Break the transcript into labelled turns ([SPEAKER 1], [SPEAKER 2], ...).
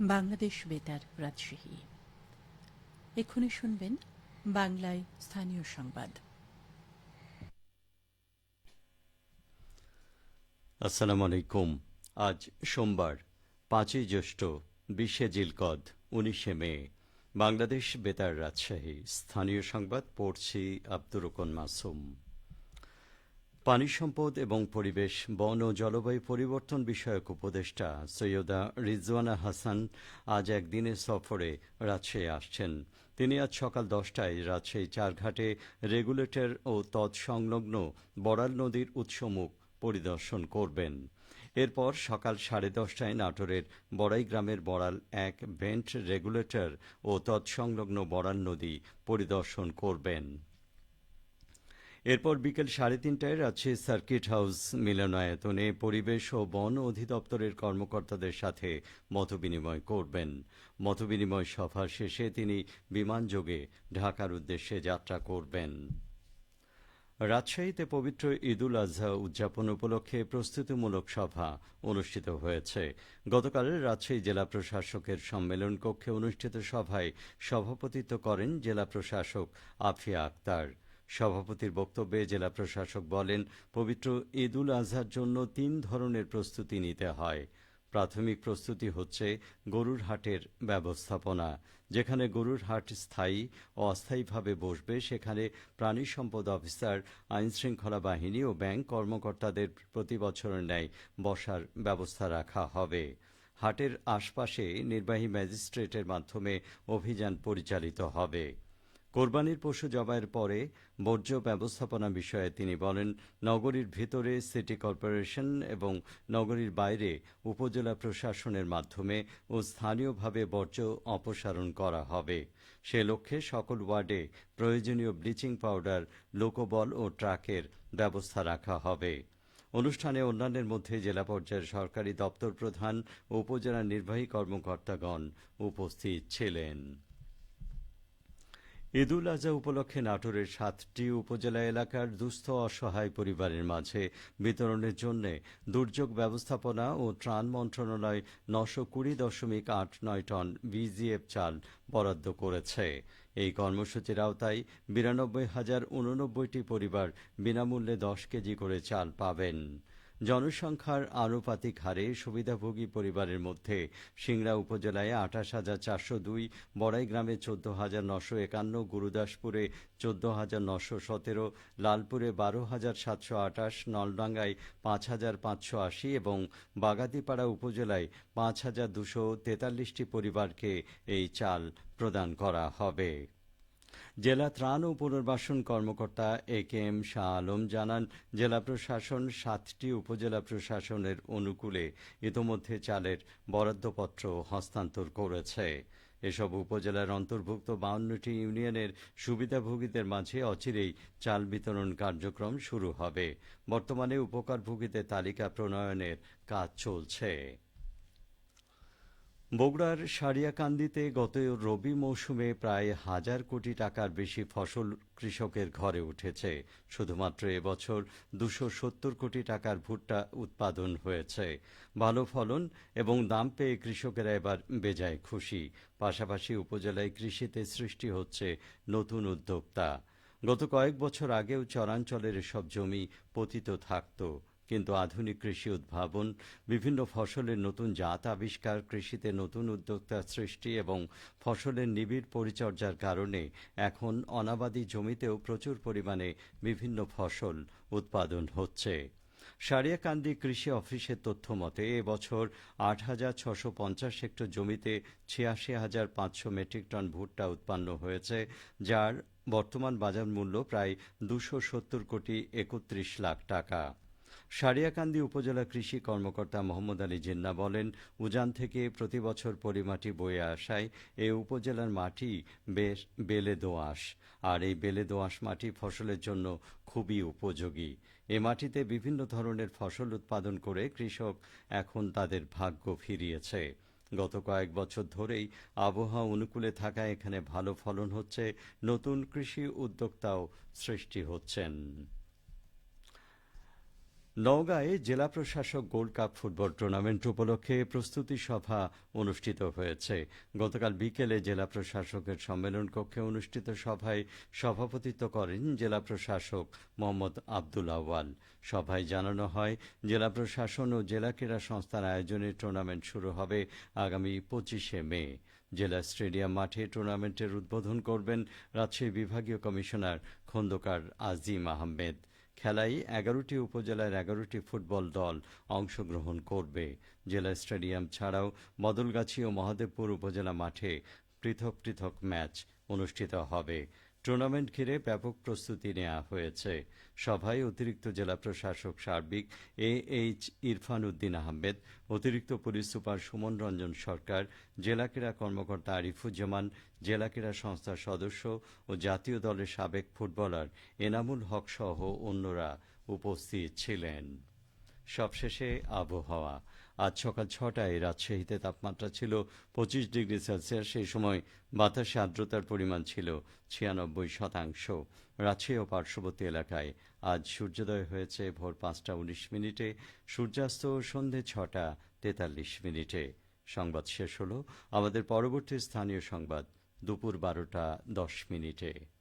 [SPEAKER 1] বাংলাদেশ বেতার রাজশাহী। এক্ষুনি শুনবেন বাংলায় স্থানীয় সংবাদ।
[SPEAKER 2] আসসালামু আলাইকুম। আজ সোমবার, পাঁচই জ্যৈষ্ঠ, বিশে জিলকদ, উনিশে মে। বাংলাদেশ বেতার রাজশাহী। স্থানীয় সংবাদ পড়ছি আব্দুর রকন মাসুম। পানি সম্পদ এবং পরিবেশ, বন ও জলবায়ু পরিবর্তন বিষয়ক উপদেষ্টা সৈয়দা রিজওয়ানা হাসান আজ একদিনের সফরে রাজশাহী আসছেন। তিনি আজ সকাল দশটায় রাজশাহী চারঘাটে রেগুলেটর ও তৎসংলগ্ন বড়াল নদীর উৎসমুখ পরিদর্শন করবেন। এরপর সকাল সাড়ে দশটায় নাটোরের বড়াই গ্রামের বড়াল এক ভেন্ট রেগুলেটর ও তৎসংলগ্ন বড়াল নদী পরিদর্শন করবেন। এরপর বিকেল সাড়ে তিনটায় রাজশাহী সার্কিট হাউস মিলনায়তনে পরিবেশ ও বন অধিদপ্তরের কর্মকর্তাদের সাথে মতবিনিময় করবেন। মতবিনিময় সভা শেষে তিনি বিমানযোগে ঢাকার উদ্দেশ্যে যাত্রা করবেন। রাজশাহীতে পবিত্র ঈদুল আজহা উদযাপন উপলক্ষে প্রস্তুতিমূলক সভা অনুষ্ঠিত হয়েছে। গতকাল রাজশাহী জেলা প্রশাসকের সম্মেলন কক্ষে অনুষ্ঠিত সভায় সভাপতিত্ব করেন জেলা প্রশাসক আফিয়া আক্তার। সভাপতির বক্তব্যে জেলা প্রশাসক বলেন, পবিত্র ঈদুল আজহার জন্য তিন ধরনের প্রস্তুতি নিতে হয়। প্রাথমিক প্রস্তুতি হচ্ছে গরুর হাটের ব্যবস্থাপনা, যেখানে গরুর হাট স্থায়ী ও অস্থায়ীভাবে বসবে। সেখানে প্রাণী সম্পদ অফিসার, আইনশৃঙ্খলা বাহিনী ও ব্যাংক কর্মকর্তাদের প্রতি বছরের ন্যায় বসার ব্যবস্থা রাখা হবে। হাটের আশপাশে নির্বাহী ম্যাজিস্ট্রেটের মাধ্যমে অভিযান পরিচালিত হবে। কোরবানির পশু জবাইয়ের পরে বর্জ্য ব্যবস্থাপনা বিষয়ে তিনি বলেন, নগরীর ভিতরে সিটি কর্পোরেশন এবং নগরীর বাইরে উপজেলা প্রশাসনের মাধ্যমে ও স্থানীয়ভাবে বর্জ্য অপসারণ করা হবে। সে লক্ষ্যে সকল ওয়ার্ডে প্রয়োজনীয় ব্লিচিং পাউডার, লোকবল ও ট্রাকের ব্যবস্থা রাখা হবে। অনুষ্ঠানে অন্যান্যের মধ্যে জেলা পর্যায়ের সরকারি দপ্তর প্রধান উপজেলা নির্বাহী কর্মকর্তাগণ উপস্থিত ছিলেন। ঈদুল আজহা উপলক্ষে নাটোরের সাতটি উপজেলা এলাকার দুস্থ অসহায় পরিবারের মাঝে বিতরণের জন্য দুর্যোগ ব্যবস্থাপনা ও ত্রাণ মন্ত্রণালয় নশো কুড়ি দশমিক আট নয় টন বিজিএফ চাল বরাদ্দ করেছে। এই কর্মসূচির আওতায় বিরানব্বই হাজার উননব্বইটি পরিবার বিনামূল্যে দশ কেজি করে চাল পাবেন। জনসংখ্যার আনুপাতিক হারে সুবিধাভোগী পরিবারের মধ্যে সিংড়া উপজেলায় আঠাশ হাজার চারশো দুই, বড়াই গ্রামে চোদ্দ হাজার নশো একান্ন, গুরুদাসপুরে চোদ্দ হাজার নশো সতেরো, লালপুরে বারো হাজার সাতশো আঠাশ, নলডাঙ্গায় পাঁচ হাজার পাঁচশো আশি এবং বাগাতিপাড়া উপজেলায় পাঁচ হাজার দুশো তেতাল্লিশটি পরিবারকে এই চাল প্রদান করা হবে। জেলা ত্রাণ ও পুনর্বাসন কর্মকর্তা A K M Shah Alam জানান, জেলা প্রশাসন সাতটি উপজেলা প্রশাসনের অনুকূলে ইতোমধ্যে চালের বরাদ্দপত্র হস্তান্তর করেছে। এসব উপজেলার অন্তর্ভুক্ত বাউন্নটি ইউনিয়নের সুবিধাভোগীদের মাঝে অচিরেই চাল বিতরণ কার্যক্রম শুরু হবে। বর্তমানে উপকারভোগীদের তালিকা প্রণয়নের কাজ চলছে। বগুড়ার সারিয়াকান্দিতে গত রবি মৌসুমে প্রায় হাজার কোটি টাকার বেশি ফসল কৃষকের ঘরে উঠেছে। শুধুমাত্র এবছর দুশো সত্তর কোটি টাকার ভুট্টা উৎপাদন হয়েছে। ভালো ফলন এবং দাম পেয়ে কৃষকেরা এবার বেজায় খুশি। পাশাপাশি উপজেলায় কৃষিতে সৃষ্টি হচ্ছে নতুন উদ্যোক্তা। গত কয়েক বছর আগেও চরাঞ্চলের এসব জমি পতিত থাকতো। কিন্তু আধুনিক কৃষি উদ্ভাবন, বিভিন্ন ফসলের নতুন জাত আবিষ্কার, কৃষিতে নতুন উদ্যোক্তা সৃষ্টি এবং ফসলের নিবিড় পরিচর্যার কারণে এখন অনাবাদি জমিতেও প্রচুর পরিমাণে বিভিন্ন ফসল উৎপাদন হচ্ছে। সারিয়াকান্দি কৃষি অফিসের তথ্য মতে, এবছর আট হাজার ছশো পঞ্চাশ হেক্টর জমিতে ছিয়াশি হাজার পাঁচশো মেট্রিক টন ভুট্টা উৎপন্ন হয়েছে, যার বর্তমান বাজার মূল্য প্রায় দুশো সত্তর কোটি একত্রিশ লাখ টাকা। সারিয়াকান্দি উপজেলা কৃষি কর্মকর্তা মোহাম্মদ আলী জিন্না বলেন, উজান থেকে প্রতি বছর পরিমাটি বয়ে আসায় এ উপজেলার মাটি বেশ বেলে দোআঁশ, আর এই বেলে দোআঁশ মাটি ফসলের জন্য খুবই উপযোগী। এ মাটিতে বিভিন্ন ধরনের ফসল উৎপাদন করে কৃষক এখন তাদের ভাগ্য ফিরিয়েছে। গত কয়েক বছর ধরেই আবহাওয়া অনুকূলে থাকায় এখানে ভালো ফলন হচ্ছে, নতুন কৃষি উদ্যোক্তাও সৃষ্টি হচ্ছেন। নওগাঁয়ে জেলা প্রশাসক গোল্ড কাপ ফুটবল টুর্নামেন্ট উপলক্ষে প্রস্তুতি সভা অনুষ্ঠিত হয়েছে। গতকাল বিকেলে জেলা প্রশাসকের সম্মেলন কক্ষে অনুষ্ঠিত সভায় সভাপতিত্ব করেন জেলা প্রশাসক মোহাম্মদ আব্দুল আওয়াল সভায় জানানো হয়, জেলা প্রশাসন ও জেলা ক্রীড়া সংস্থার আয়োজনে টুর্নামেন্ট শুরু হবে আগামী পঁচিশে মে। জেলা স্টেডিয়াম মাঠে টুর্নামেন্টের উদ্বোধন করবেন রাজশাহী বিভাগীয় কমিশনার খন্দকার আজিম আহমেদ। খেলায় এগারোটি উপজেলার এগারোটি ফুটবল দল অংশগ্রহণ করবে। জেলা স্টেডিয়াম ছাড়াও বদলগাছি ও মহাদেবপুর উপজেলা মাঠে পৃথক পৃথক ম্যাচ অনুষ্ঠিত হবে। টুর্নামেন্ট ঘিরে ব্যাপক প্রস্তুতি নেওয়া হয়েছে। সভায় অতিরিক্ত জেলা প্রশাসক সার্বিক এ এইচ ইরফান উদ্দিন আহমেদ, অতিরিক্ত পুলিশ সুপার সুমন রঞ্জন সরকার, জেলা ক্রীড়া কর্মকর্তা আরিফুজ্জামান, জেলা ক্রীড়া সংস্থার সদস্য ও জাতীয় দলের সাবেক ফুটবলার এনামুল হক সহ অন্যরা উপস্থিত ছিলেন। সবশেষে আবহাওয়া। আজ সকাল ছটায় রাজশাহীতে তাপমাত্রা ছিল পঁচিশ ডিগ্রি সেলসিয়াস, সেই সময় বাতাসে আর্দ্রতার পরিমাণ ছিল ছিয়ানব্বই শতাংশ। রাজশাহী ও পার্শ্ববর্তী এলাকায় আজ সূর্যোদয় হয়েছে ভোর পাঁচটা উনিশ মিনিটে, সূর্যাস্ত সন্ধে ছটা তেতাল্লিশ মিনিটে। সংবাদ শেষ হলো আমাদের পরবর্তী স্থানীয় সংবাদ দুপুর বারোটা দশ মিনিটে।